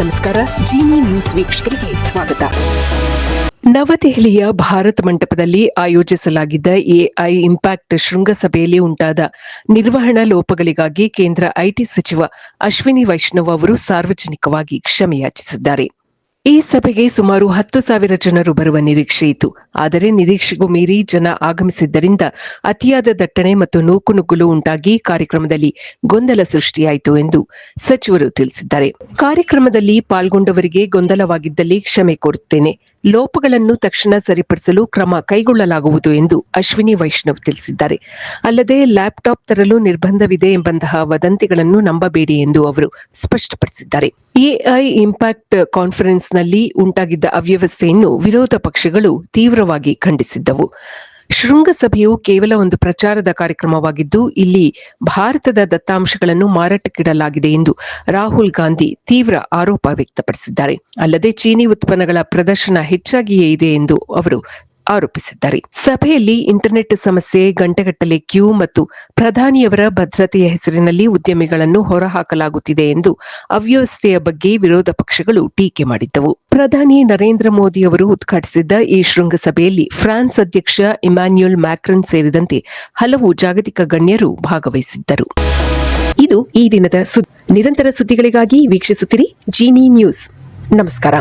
ನಮಸ್ಕಾರ. ಜಿನಿ ನ್ಯೂಸ್ ವೀಕ್ಷಕರಿಗೆ ಸ್ವಾಗತ. ನವದೆಹಲಿಯ ಭಾರತ್ ಮಂಟಪದಲ್ಲಿ ಆಯೋಜಿಸಲಾಗಿದ್ದ ಎಐ ಇಂಪ್ಯಾಕ್ಟ್ ಶೃಂಗಸಭೆಯಲ್ಲಿ ಉಂಟಾದ ನಿರ್ವಹಣಾ ಲೋಪಗಳಿಗಾಗಿ ಕೇಂದ್ರ ಐಟಿ ಸಚಿವ ಅಶ್ವಿನಿ ವೈಷ್ಣವ್ ಅವರು ಸಾರ್ವಜನಿಕವಾಗಿ ಕ್ಷಮೆಯಾಚಿಸಿದ್ದಾರೆ. ಈ ಸಭೆಗೆ ಸುಮಾರು ಹತ್ತು ಸಾವಿರ ಜನರು ಬರುವ ನಿರೀಕ್ಷೆ ಇತ್ತು. ಆದರೆ ನಿರೀಕ್ಷೆಗೂ ಮೀರಿ ಜನ ಆಗಮಿಸಿದ್ದರಿಂದ ಅತಿಯಾದ ದಟ್ಟಣೆ ಮತ್ತು ನೂಕುನುಗ್ಗಲು ಉಂಟಾಗಿ ಕಾರ್ಯಕ್ರಮದಲ್ಲಿ ಗೊಂದಲ ಸೃಷ್ಟಿಯಾಯಿತು ಎಂದು ಸಚಿವರು ತಿಳಿಸಿದ್ದಾರೆ. ಕಾರ್ಯಕ್ರಮದಲ್ಲಿ ಪಾಲ್ಗೊಂಡವರಿಗೆ ಗೊಂದಲವಾಗಿದ್ದಲ್ಲಿ ಕ್ಷಮೆ ಕೋರುತ್ತೇನೆ. ಲೋಪಗಳನ್ನು ತಕ್ಷಣ ಸರಿಪಡಿಸಲು ಕ್ರಮ ಕೈಗೊಳ್ಳಲಾಗುವುದು ಎಂದು ಅಶ್ವಿನಿ ವೈಷ್ಣವ್ ತಿಳಿಸಿದ್ದಾರೆ. ಅಲ್ಲದೆ ಲ್ಯಾಪ್ಟಾಪ್ ತರಲು ನಿರ್ಬಂಧವಿದೆ ಎಂಬಂತಹ ವದಂತಿಗಳನ್ನು ನಂಬಬೇಡಿ ಎಂದು ಅವರು ಸ್ಪಷ್ಟಪಡಿಸಿದ್ದಾರೆ. ಎಐ ಇಂಪ್ಯಾಕ್ಟ್ ಕಾನ್ಫರೆನ್ಸ್ನಲ್ಲಿ ಉಂಟಾಗಿದ್ದ ಅವ್ಯವಸ್ಥೆಯನ್ನು ವಿರೋಧ ಪಕ್ಷಗಳು ತೀವ್ರವಾಗಿ ಖಂಡಿಸಿದ್ದವು. ಶೃಂಗಸಭೆಯು ಕೇವಲ ಒಂದು ಪ್ರಚಾರದ ಕಾರ್ಯಕ್ರಮವಾಗಿದ್ದು, ಇಲ್ಲಿ ಭಾರತದ ದತ್ತಾಂಶಗಳನ್ನು ಮಾರಾಟಕ್ಕಿಡಲಾಗಿದೆ ಎಂದು ರಾಹುಲ್ ಗಾಂಧಿ ತೀವ್ರ ಆರೋಪ ವ್ಯಕ್ತಪಡಿಸಿದ್ದಾರೆ. ಅಲ್ಲದೆ ಚೀನಿ ಉತ್ಪನ್ನಗಳ ಪ್ರದರ್ಶನ ಹೆಚ್ಚಾಗಿಯೇ ಇದೆ ಎಂದು ಅವರು ಆರೋಪಿಸಿದ್ದಾರೆ. ಸಭೆಯಲ್ಲಿ ಇಂಟರ್ನೆಟ್ ಸಮಸ್ಯೆ, ಗಂಟೆಗಟ್ಟಲೆ ಕ್ಯೂ ಮತ್ತು ಪ್ರಧಾನಿಯವರ ಭದ್ರತೆಯ ಹೆಸರಿನಲ್ಲಿ ಉದ್ಯಮಿಗಳನ್ನು ಹೊರಹಾಕಲಾಗುತ್ತಿದೆ ಎಂದು ಅವ್ಯವಸ್ಥೆಯ ಬಗ್ಗೆ ವಿರೋಧ ಪಕ್ಷಗಳು ಟೀಕೆ ಮಾಡಿದ್ದವು. ಪ್ರಧಾನಿ ನರೇಂದ್ರ ಮೋದಿ ಅವರು ಉದ್ಘಾಟಿಸಿದ್ದ ಈ ಶೃಂಗಸಭೆಯಲ್ಲಿ ಫ್ರಾನ್ಸ್ ಅಧ್ಯಕ್ಷ ಇಮ್ಯಾನ್ಯುಯಲ್ ಮ್ಯಾಕ್ರನ್ ಸೇರಿದಂತೆ ಹಲವು ಜಾಗತಿಕ ಗಣ್ಯರು ಭಾಗವಹಿಸಿದ್ದರು. ಇದು ಈ ದಿನದ ನಿರಂತರ ಸುದ್ದಿಗಳಿಗಾಗಿ ವೀಕ್ಷಿಸುತ್ತಿರಿ ಜೀನಿ ನ್ಯೂಸ್. ನಮಸ್ಕಾರ.